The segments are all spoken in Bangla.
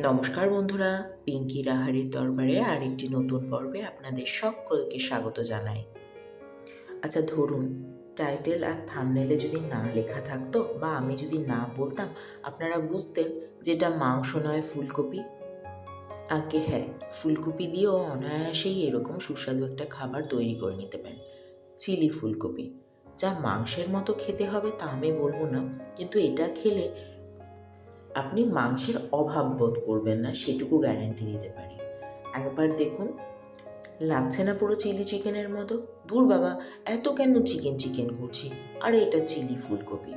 নমস্কার বন্ধুরা, পিঙ্কি রাহারির দরবারে আরেকটি নতুন পর্বে আপনাদের সকলকে স্বাগত জানাই। আচ্ছা ধরুন টাইটেল আর থামনেলে যদি না লেখা থাকতো বা আমি যদি না বলতাম, আপনারা বুঝতেন যেটা মাংস নয়, ফুলকপি। আগে হ্যাঁ ফুলকপি দিয়েও অনায়াসেই এরকম সুস্বাদু একটা খাবার তৈরি করে নিতে পারেন। চিলি ফুলকপি, যা মাংসের মতো খেতে হবে তা আমি বলব না, কিন্তু এটা খেলে আপনি মাংসের অভাব বোধ করবেন না, সেটুকু গ্যারান্টি দিতে পারি। একবার দেখুন, লাগছে না পুরো চিলি চিকেনের মতো? দূর বাবা, এত কেন চিকেন চিকেন করছি? আর এটা চিলি ফুলকপি।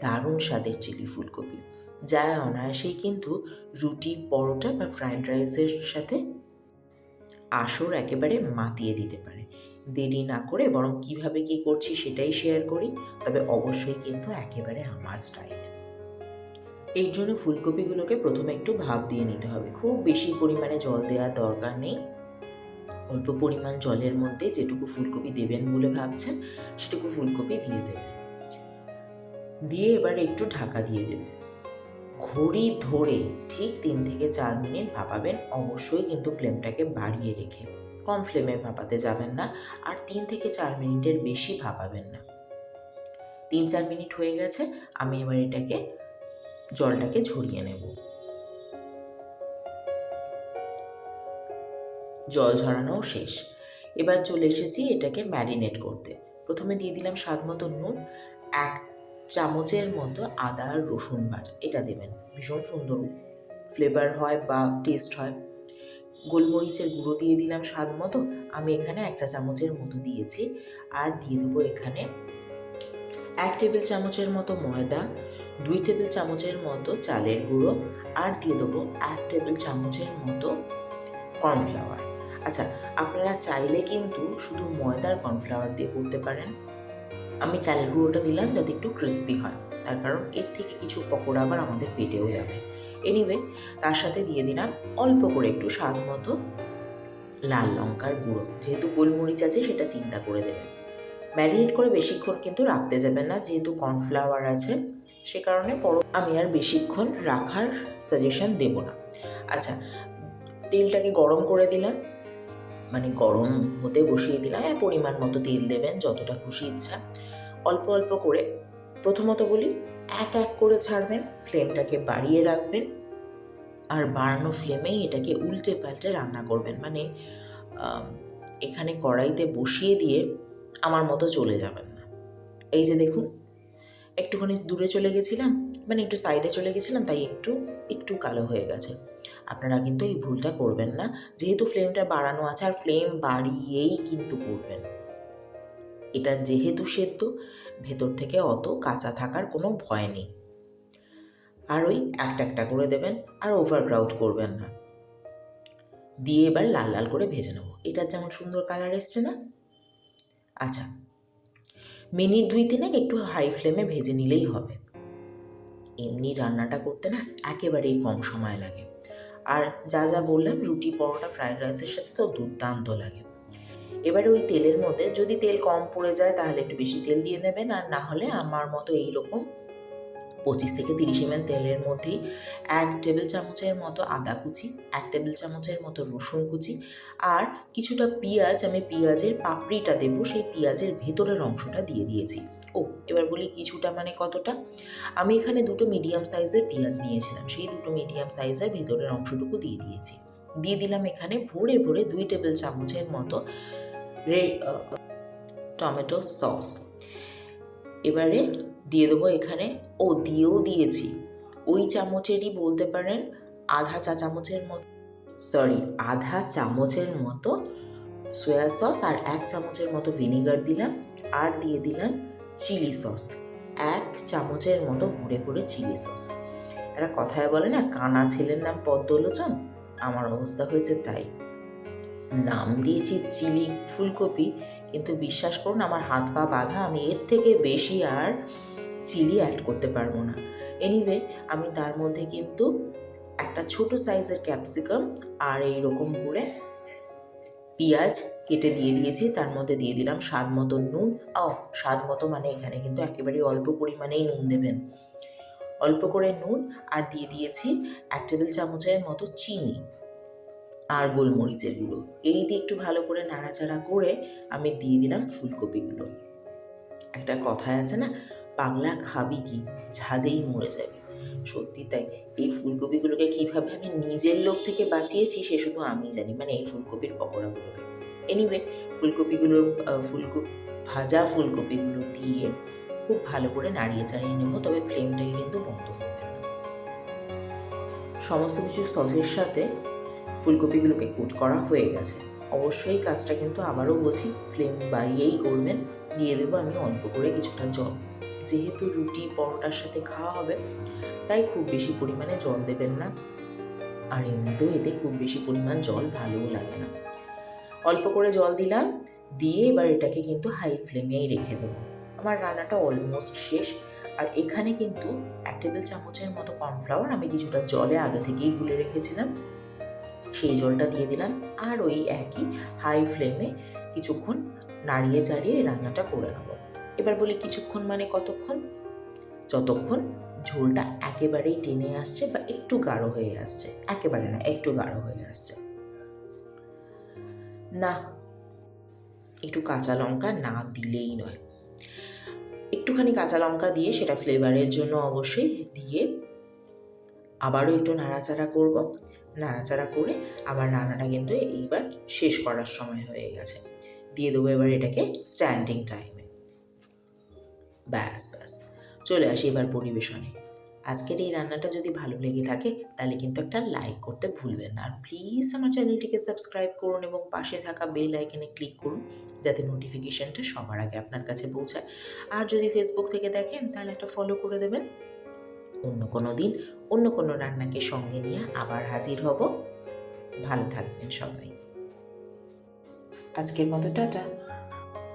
দারুণ স্বাদের চিলি ফুলকপি। যা অনায়াসেই কিন্তু রুটি, পরোটা বা ফ্রাইড রাইসের সাথে আসর একেবারে মাতিয়ে দিতে পারে। দেরি না করে বরং কীভাবে কি করছি সেটাই শেয়ার করি, তবে অবশ্যই কিন্তু একেবারে আমার স্টাইলে এর জন্য ফুলকপিগুলোকে প্রথমে একটু ভাপ দিয়ে নিতে হবে। খুব বেশি পরিমাণে জল দেওয়ার দরকার নেই। অল্প পরিমাণ জলের মধ্যে যেটুকু ফুলকপি দেবেন বলে ভাবছেন, সেটুকু ফুলকপি দিয়ে দেবেন। দিয়ে এবার একটু ঢাকা দিয়ে দেবেন। ঘড়ি ধরে ঠিক তিন থেকে চার মিনিট ভাপাবেন। অবশ্যই কিন্তু ফ্লেমটাকে বাড়িয়ে রেখে। কম ফ্লেমে ভাপাতে যাবেন না আর তিন থেকে চার মিনিটের বেশি ভাপাবেন না। তিন চার মিনিট হয়ে গেছে, আমি এবার এটাকে জলটাকে ঝরিয়ে নেব। জল ঝরানোও শেষ। এবার চলে এসেছি এটাকে ম্যারিনেট করতে। প্রথমে দিয়ে দিলাম স্বাদ মতো নুন, এক চামচের মতো আদা আর রসুন বাটা। এটা দেবেন, ভীষণ সুন্দর ফ্লেভার হয় বা টেস্ট হয়। গোলমরিচের গুঁড়ো দিয়ে দিলাম স্বাদ মতো। আমি এখানে এক চা চামচের মতো দিয়েছি। আর দিয়ে দেবো এখানে এক টেবিল চামচের মতো ময়দা দুই টেবিল চামচের মতো চালের গুঁড়ো আর দিয়ে দেবো এক টেবিল চামচের মতো কর্নফ্লাওয়ার। আচ্ছা আপনারা চাইলে কিন্তু শুধু ময়দার কর্নফ্লাওয়ার দিয়ে করতে পারেন। আমি চালের গুঁড়োটা দিলাম যাতে একটু ক্রিস্পি হয়, তার কারণ এর থেকে কিছু পকোড়া আবার আমাদের পেটেও যাবে। এনিওয়ে তার সাথে দিয়ে দিলাম অল্প করে একটু স্বাদ মতো লাল লঙ্কার গুঁড়ো। যেহেতু গোলমরিচ আছে, সেটা চিন্তা করে দেবেন। ম্যারিনেট করে বেশিক্ষণ কিন্তু রাখতে যাবেন না, যেহেতু কর্নফ্লাওয়ার আছে। সে কারণে পর আমি আর বেশিক্ষণ রাখার সাজেশন দেব না। আচ্ছা তেলটাকে গরম করে দিলাম। মানে গরম হতে বসিয়ে দিলাম। হ্যাঁ পরিমাণ মতো তেল দেবেন, যতটা খুশি ইচ্ছা। অল্প অল্প করে প্রথমত বলি, এক এক করে ছাড়বেন ফ্লেমটাকে বাড়িয়ে রাখবেন। আর বাড়ানো ফ্লেমেই এটাকে উল্টে পাল্টে রান্না করবেন। মানে এখানে কড়াইতে বসিয়ে দিয়ে আমার মতো চলে যাবেন না। এই যে দেখুন একটুখানি দূরে চলে গেছিলাম মানে একটু সাইডে চলে গেছিলাম, তাই একটু একটু কালো হয়ে গেছে। আপনারা কিন্তু এই ভুলটা করবেন না, যেহেতু ফ্লেমটা বাড়ানো আছে, আর ফ্লেম বাড়িয়েই কিন্তু করবেন। এটা যেহেতু সেদ্ধ, ভেতর থেকে অত কাঁচা থাকার কোনো ভয় নেই। আর ওই একটা একটা করে দেবেন, আর ওভারক্রাউড করবেন না। দিয়ে এবার লাল লাল করে ভেজে নেব। এটার যেমন সুন্দর কালার এসছে না? আচ্ছা মিনিট দুই তিনেক একটু হাই ফ্লেমে ভেজে নিলেই হবে। এমনি রান্নাটা করতে না একেবারেই কম সময় লাগে। আর যা যা বললাম, রুটি, পরোটা ফ্রায়েড রাইসের সাথে তো দুর্দান্ত লাগে। এবারে ওই তেলের মধ্যে যদি তেল কম পড়ে যায়, তাহলে একটু বেশি তেল দিয়ে নেবেন। আর না হলে আমার মতো এই রকম পঁচিশ থেকে তিরিশ এম তেলের মধ্যেই এক টেবিল চামচের মতো আদা কুচি, এক টেবিল চামচের মতো রসুন কুচি আর কিছুটা পেঁয়াজ, আমি পেঁয়াজের পাপড়িটা দেবো, সেই পেঁয়াজের ভেতরের অংশটা দিয়ে দিয়েছি। ও, এবার বলি কিছুটা মানে কতটা? আমি এখানে দুটো মিডিয়াম সাইজের পেঁয়াজ নিয়েছিলাম, সেই দুটো মিডিয়াম সাইজের ভেতরের অংশটুকু দিয়ে দিয়েছি। দিয়ে দিলাম এখানে ভরে ভরে দুই টেবিল চামচের মতো রে টমেটো সস এবারে দিয়ে দেবো এখানে। ও দিয়েও দিয়েছি। ওই চামচেরই বলতে পারেন আধা চা চামচের মতো সরি, আধা চামচের মতো সয়া সস আর এক চামচের মতো ভিনেগার দিলাম আর দিয়ে দিলাম চিলি সস এক চামচের মতো ভরে ভরে চিলি সস একটা কথায় বলে না, কানা ছেলের নাম পদ্মলোচন। আমার অবস্থা হয়েছে তাই। নাম দিয়েছি চিলি ফুলকপি, কিন্তু বিশ্বাস করুন, আমার হাত পা বাঁধা, আমি এর থেকে বেশি আর চিলি অ্যাড করতে পারব না। এনিওয়ে আমি তার মধ্যে কিন্তু একটা ছোট সাইজের ক্যাপসিকাম আর এই রকম করে পেঁয়াজ কেটে দিয়ে দিয়েছি, তার মধ্যে দিয়ে দিলাম স্বাদ মতো নুন। ও স্বাদ মতো মানে এখানে কিন্তু একেবারে অল্প পরিমাণেই নুন দেবেন। অল্প করে নুন আর দিয়ে দিয়েছি এক টেবিল চামচের মতো চিনি আর গোলমরিচের গুঁড়ো। এই দিয়ে একটু ভালো করে নাড়াচাড়া করে আমি দিয়ে দিলাম ফুলকপিগুলো। একটা কথায় আছে না পাগলা খাবি কি? ঝাঁজেই মরে যাবে। সত্যি তাই, এই ফুলকপিগুলোকে কীভাবে আমি নিজের লোক থেকে বাঁচিয়েছি সে শুধু আমি জানি মানে এই ফুলকপির পকোড়াগুলোকে। এনিওয়ে ফুলকপিগুলোর ফুলকপি ভাজা ফুলকপিগুলো দিয়ে খুব ভালো করে নাড়িয়ে চাড়িয়ে নেব, তবে ফ্লেমটাকে কিন্তু বন্ধ করবেন না। সমস্ত কিছু সসের সাথে ফুলকপিগুলোকে কুট করা হয়ে গেছে। অবশ্যই কাজটা কিন্তু আবারও বলছি ফ্লেম বাড়িয়েই করবেন, দিয়ে দেবো আমি অল্প করে কিছুটা জল। যেহেতু রুটি, পরোটার সাথে খাওয়া হবে, তাই খুব বেশি পরিমাণে জল দেবেন না। আর এমনিতেও এতে খুব বেশি পরিমাণ জল ভালোও লাগে না। অল্প করে জল দিলাম, দিয়ে এবার এটাকে কিন্তু হাই ফ্লেমেই রেখে দেবো। আমার রান্নাটা অলমোস্ট শেষ। আর এখানে কিন্তু এক টেবিল চামচের মতো কর্নফ্লাওয়ার আমি কিছুটা জলে আগে থেকেই গুলে রেখেছিলাম। সেই জলটা দিয়ে দিলাম। আর ওই একই হাই ফ্লেমে কিছুক্ষণ নাড়িয়ে চাড়িয়ে রান্নাটা করে নেব। এবার বলি কিছুক্ষণ মানে কতক্ষণ? যতক্ষণ ঝোলটা একেবারেই টেনে আসছে বা একটু গাঢ় হয়ে আসছে। একেবারে না, একটু গাঢ় হয়ে আসছে। না, একটু কাঁচা লঙ্কা না দিলেই নয়। একটুখানি কাঁচা লঙ্কা দিয়ে সেটা ফ্লেভারের জন্য অবশ্যই দিয়ে আবারও একটু নাড়াচাড়া করব। নাড়াচাড়া করে আবার রান্নাটা কিন্তু এইবার শেষ করার সময় হয়ে গেছে। দিয়ে দেবো এবার এটাকে স্ট্যান্ডিং টাইমে ব্যাস ব্যাস। চলে আসি এবার পরিবেশনে। আজকের এই রান্নাটা যদি ভালো লেগে থাকে, তাহলে কিন্তু একটা লাইক করতে ভুলবেন না। আর প্লিজ আমার চ্যানেলটিকে সাবস্ক্রাইব করুন এবং পাশে থাকা বেল আইকনে ক্লিক করুন, যাতে নোটিফিকেশানটা সবার আগে আপনার কাছে পৌঁছায়। আর যদি ফেসবুক থেকে দেখেন, তাহলে একটা ফলো করে দেবেন। অন্য কোনো দিন অন্য কোনো রান্নাকে সঙ্গে নিয়ে আবার হাজির হব। ভালো থাকবেন সবাই। আজকের মতো টাটা।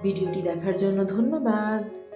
ভিডিওটি দেখার জন্য ধন্যবাদ।